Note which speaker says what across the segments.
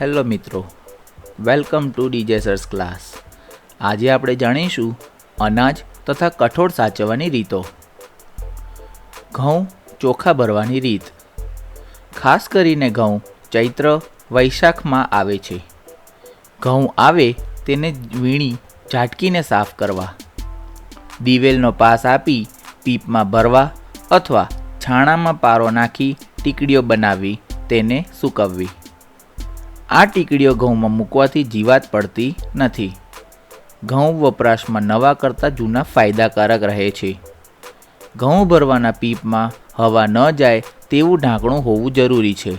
Speaker 1: Hello મિત્રો, welcome to ડીજેસર્સ class. આજે આપણે જાણીશું અનાજ તથા કઠોળ સાચવવાની રીતો. ઘઉં ચોખા ભરવાની રીત. ખાસ કરીને ઘઉં ચૈત્ર, વૈશાખમાં આવે છે. ઘઉં આવે તેને વીણી ઝાટકીને સાફ કરવા. દિવેલનો પાસ આપી પીપમાં ભરવા અથવા છાણામાં પારો નાખી ટીકડીઓ બનાવી તેને સૂકવવી. આ ટીકડીઓ ઘઉંમાં મૂકવાથી જીવાત પડતી નથી. ઘઉં વપરાશમાં નવા કરતાં જૂના ફાયદાકારક રહે છે. ઘઉં ભરવાના પીપમાં હવા ન જાય તેવું ઢાંકણું હોવું જરૂરી છે.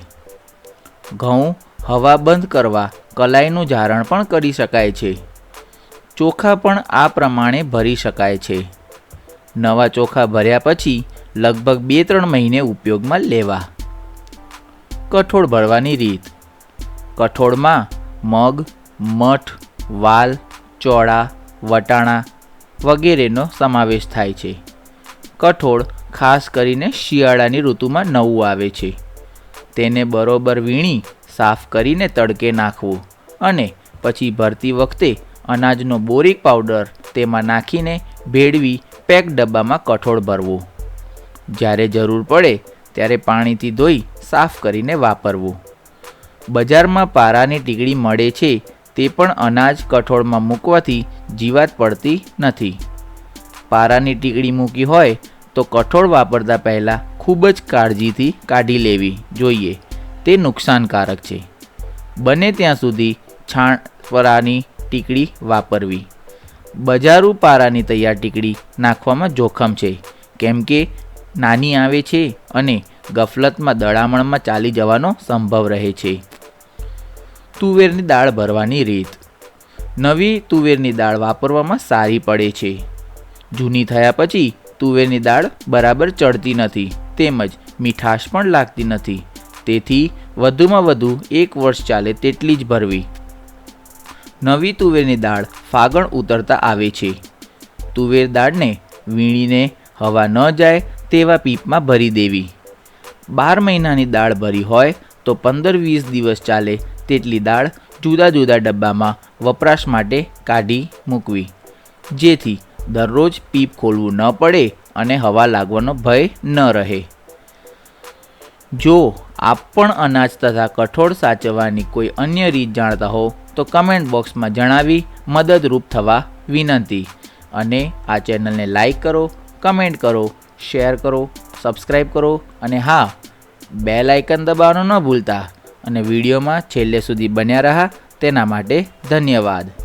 Speaker 1: ઘઉં હવા બંધ કરવા કલાઈનું જારણ પણ કરી શકાય છે. ચોખા પણ આ પ્રમાણે ભરી શકાય છે. નવા ચોખા ભર્યા પછી લગભગ બે ત્રણ મહિને ઉપયોગમાં લેવા. કઠોળ ભરવાની રીત. કઠોળમાં મગ, મઠ, વાલ, ચોળા, વટાણા વગેરેનો સમાવેશ થાય છે. કઠોળ ખાસ કરીને શિયાળાની ઋતુમાં નવું આવે છે. તેને બરોબર વીણી, સાફ કરીને તડકે નાખવું અને પછી ભરતી વખતે અનાજનો બોરિક પાવડર તેમાં નાખીને ભેળવી પેક ડબ્બામાં કઠોળ ભરવું. જ્યારે જરૂર પડે, ત્યારે પાણીથી ધોઈ સાફ કરીને વાપરવું. બજારમાં પારાની ટીકડી મળે છે, તે પણ અનાજ કઠોળમાં મૂકવાથી જીવાત પડતી નથી. પારાની ટીકડી મૂકી હોય, તો કઠોળ વાપરતા પહેલાં ખૂબ જ કાળજીથી કાઢી લેવી જોઈએ. તે નુકસાનકારક છે. બને ત્યાં સુધી છાણ પરાની ટીકડી વાપરવી. બજારું પારાની તૈયાર ટીકડી નાખવામાં જોખમ છે, કેમ કે નાની આવે છે અને ગફલતમાં દળામણમાં ચાલી જવાનો સંભવ રહે છે. તુવેરની દાળ ભરવાની રીત. નવી તુવેરની દાળ વાપરવામાં સારી પડે છે. જૂની થયા પછી તુવેરની દાળ બરાબર ચડતી નથી, તેમજ મીઠાશ પણ લાગતી નથી. તેથી વધુમાં વધુ એક વર્ષ ચાલે તેટલી જ ભરવી. નવી તુવેરની દાળ ફાગણ ઉતરતા આવે છે. તુવેર દાળને વીણીને હવા ન જાય તેવા પીપમાં ભરી દેવી. બાર મહિનાની દાળ ભરી હોય તો પંદર વીસ દિવસ ચાલે તેટલી દાળ જુદા જુદા ડબ્બામાં વપરાશ માટે કાઢી મૂકવી. જેથી દરરોજ પીપ ખોલવું ન પડે અને હવા લાગવાનો ભય ન રહે. જો આપ પણ અનાજ તથા કઠોળ સાચવવાની કોઈ અન્ય રીત જાણતા હો, તો કમેન્ટ બોક્સમાં જણાવી મદદરૂપ થવા વિનંતી. અને આ ચેનલને લાઈક કરો, કમેન્ટ કરો, શેર કરો સબસ્ક્રાઈબ કરો અને હા, બેલ આઇકન દબાવવાનું ન ભૂલતા. અને વિડીયોમાં છેલ્લે સુધી બન્યા રહ્યા તેના માટે ધન્યવાદ.